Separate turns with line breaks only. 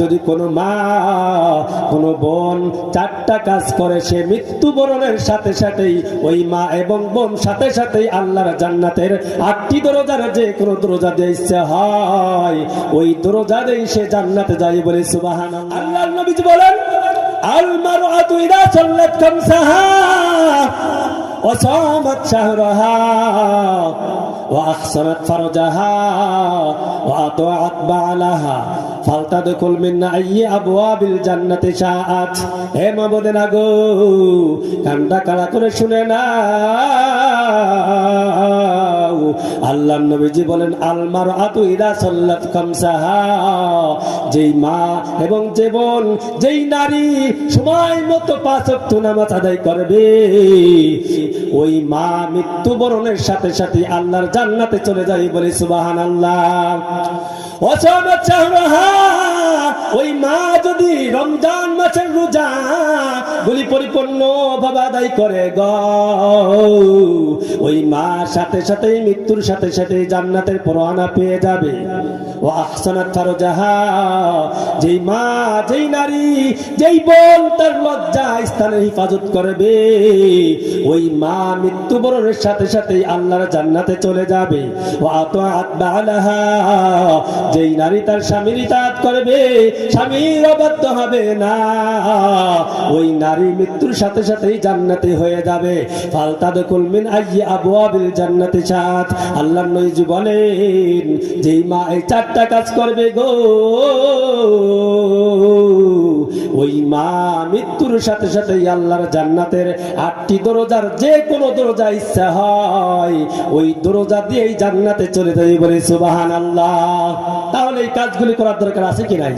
যদি কোনো মা, কোনো বোন চারটা কাজ করে, সে মৃত্যুবরণের সাথে সাথেই ওই মা এবং বোন সাথে সাথেই আল্লাহর জান্নাতের আটটি দরজার যে কোনো দরজা দিয়ে ইচ্ছে হয়, ওই দরজা দিয়ে সে জান্নাতে যায় বলে সুবাহান আল্লাহ বলেন, আল মারআতু ইদা খামসাহা। وصامت شهرها وأحسنت فرجها وأطاعت بعلها فلتدخل من أي أبواب الجنة شاءت হে মাবুদেনা গো কান্ডা কালা করে শুনে না আল্লাহ নবীজি বলেন আলমার আতু ইদা সাল্লাত যেই মা এবং যে বোন, যেই নারী সময় মতো পাঁচ ওয়াক্ত নামাজ আদায় করবে, ওই মা মৃত্যুবরণের সাথে সাথে আল্লাহর জান্নাতে চলে যায় বলে সুবাহান আল্লাহ ওই মা যদি রমজান মাসের রোজা গুলি পরিপূর্ণ ভাবে আদায় করে গ, ওই মা সাথে সাথে মৃত্যুর সাথে সাথে জান্নাতের পরোয়ানা পেয়ে যাবে। ও আহসানাত ফারজাহা, যেই মা, যেই নারী, যেই বোন তার লজ্জা স্থানে হেফাজত করবে, ওই মা মৃত্যুবরণের সাথে সাথে আল্লাহর জান্নাতে চলে যাবে। ও আতাআত বালাহা, যেই নারী তার স্বামীর ইতাআত করবে, স্বামীর অবাধ্য হবে না। ওই নারী মৃত্যুর সাথে সাথেই জান্নাতে হয়ে যাবে। ফালতাদকুল মিন আইয়ি আবওয়াবিল জান্নাতি সাত। আল্লাহর নবী বলেন, যেই মা এই চারটা কাজ করবে গো, ওই মা মৃত্যুর সাথে সাথে আল্লাহর জান্নাতের আটটি দরজার যে কোনো দরজা ইচ্ছা হয়, ওই দরজা দিয়েই জান্নাতে চলে যাবে বলে সুবাহান আল্লাহ তাহলে এই কাজগুলি করার দরকার আছে কি নাই?